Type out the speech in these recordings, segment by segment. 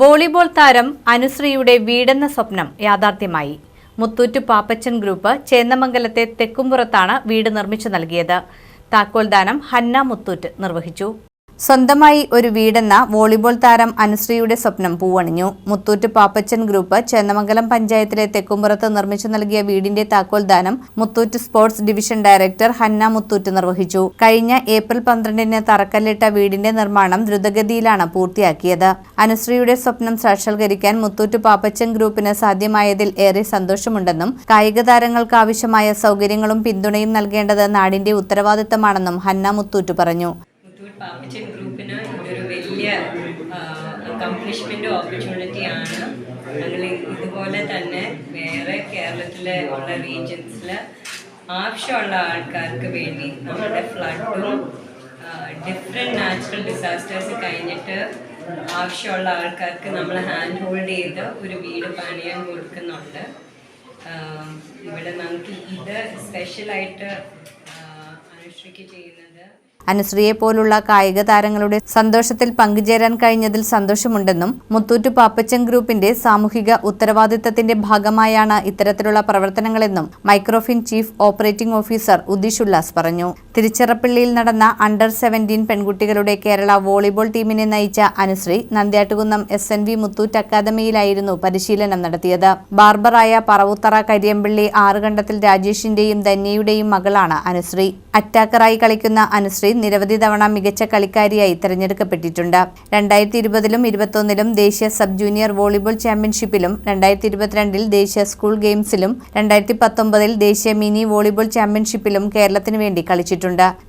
Volleyball താരം അനുശ്രീയുടെ വീടെന്ന സ്വപ്നം യാഥാർത്ഥ്യമായി. മുത്തൂറ്റ് പാപ്പച്ചൻ ഗ്രൂപ്പ് ചേന്നമംഗലത്തെ തെക്കുംപുറത്താണ് വീട് നിർമ്മിച്ചു നൽകിയത്. താക്കോൽദാനം ഹന്ന മുത്തൂറ്റ് നിർവഹിച്ചു. സ്വന്തമായി ഒരു വീടെന്ന വോളിബോൾ താരം അനുശ്രീയുടെ സ്വപ്നം പൂവണിഞ്ഞു. മുത്തൂറ്റ് പാപ്പച്ചൻ ഗ്രൂപ്പ് ചേന്നമംഗലം പഞ്ചായത്തിലെ തെക്കുംപുറത്ത് നിർമ്മിച്ചു നൽകിയ വീടിന്റെ താക്കോൽ ദാനം Muthoot sports division director Hanna Muthoot നിർവഹിച്ചു. കഴിഞ്ഞ ഏപ്രിൽ പന്ത്രണ്ടിന് തറക്കല്ലിട്ട വീടിന്റെ നിർമ്മാണം ദ്രുതഗതിയിലാണ് പൂർത്തിയാക്കിയത്. അനുശ്രീയുടെ സ്വപ്നം സാക്ഷാത്കരിക്കാൻ മുത്തൂറ്റ് പാപ്പച്ചൻ ഗ്രൂപ്പിന് സാധ്യമായതിൽ ഏറെ സന്തോഷമുണ്ടെന്നും കായിക താരങ്ങൾക്ക് ആവശ്യമായ സൗകര്യങ്ങളും പിന്തുണയും നൽകേണ്ടത് നാടിന്റെ ഉത്തരവാദിത്തമാണെന്നും ഹന്ന മുത്തൂറ്റ് പറഞ്ഞു. മുത്തൂറ്റ് പാപ്പച്ചൻ ഗ്രൂപ്പിന് ഇതൊരു വലിയ അക്കംപ്ലിഷ്മെന്റ് ഓപ്പർച്യൂണിറ്റിയാണ് ഞങ്ങൾ ഇതുപോലെ തന്നെ വേറെ കേരളത്തിലെ ഉള്ള റീജിയൻസിൽ ആവശ്യമുള്ള ആൾക്കാർക്ക് വേണ്ടി നമ്മുടെ ഫ്ലഡും ഡിഫറെന്റ് നാച്ചുറൽ ഡിസാസ്റ്റേഴ്സ് കഴിഞ്ഞിട്ട് ആവശ്യമുള്ള ആൾക്കാർക്ക് നമ്മൾ ഹാൻഡ് ഹോൾഡ് ചെയ്ത് ഒരു വീട് പണിയാൻ കൊടുക്കുന്നുണ്ട്. ഇവിടെ നമുക്ക് ഇത് സ്പെഷ്യലായിട്ട് അനുഷ്ഠിക്കുക ചെയ്യുന്നത് അനുശ്രീയെ പോലുള്ള കായിക താരങ്ങളുടെ സന്തോഷത്തിൽ പങ്കുചേരാൻ കഴിഞ്ഞതിൽ സന്തോഷമുണ്ടെന്നും മുത്തൂറ്റ് പാപ്പച്ചൻ ഗ്രൂപ്പിന്റെ സാമൂഹിക ഉത്തരവാദിത്തത്തിന്റെ ഭാഗമായാണ് ഇത്തരത്തിലുള്ള പ്രവർത്തനങ്ങളെന്നും microfin chief operating officer Udish Ullas പറഞ്ഞു. തിരുച്ചിറപ്പള്ളിയിൽ നടന്ന അണ്ടർ സെവന്റീൻ പെൺകുട്ടികളുടെ കേരള വോളിബോൾ ടീമിനെ നയിച്ച Anusree Nandyattukunnam S N V Muthoot അക്കാദമിയിലായിരുന്നു പരിശീലനം നടത്തിയത്. ബാർബറായ പറവുത്തറ കരിയമ്പള്ളി ആറുകണ്ടത്തിൽ രാജേഷിന്റെയും ധന്യയുടെയും മകളാണ് അനുശ്രീ. അറ്റാക്കറായി കളിക്കുന്ന അനുശ്രീ നിരവധി തവണ മികച്ച കളിക്കാരിയായി തിരഞ്ഞെടുക്കപ്പെട്ടിട്ടുണ്ട്. രണ്ടായിരത്തി ഇരുപതിലും ഇരുപത്തൊന്നിലും ദേശീയ സബ് ജൂനിയർ വോളിബോൾ ചാമ്പ്യൻഷിപ്പിലും രണ്ടായിരത്തി ഇരുപത്തിരണ്ടിൽ ദേശീയ സ്കൂൾ ഗെയിംസിലും രണ്ടായിരത്തി പത്തൊമ്പതിൽ ദേശീയ മിനി വോളിബോൾ ചാമ്പ്യൻഷിപ്പിലും കേരളത്തിന് വേണ്ടി കളിച്ചിട്ടുണ്ട്.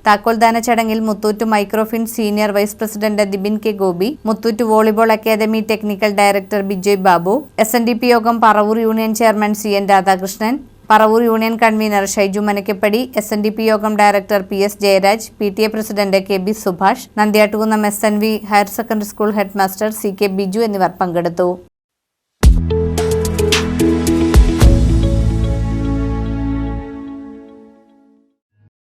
താക്കോൽദാന ചടങ്ങിൽ Muthoot microfin senior vice president Dibin K Gopi Muthoot volleyball academy technical director Bijoy Babu S N D P Yogam Paravur union chairman C N Radhakrishnan Paravur union convener Shaiju Manakkappadi S N D P Yogam director P S Jayaraj P T A president K B Subhash Nandiyattukunnam S N V higher secondary school headmaster C K Biju എന്നിവർ പങ്കെടുത്തു.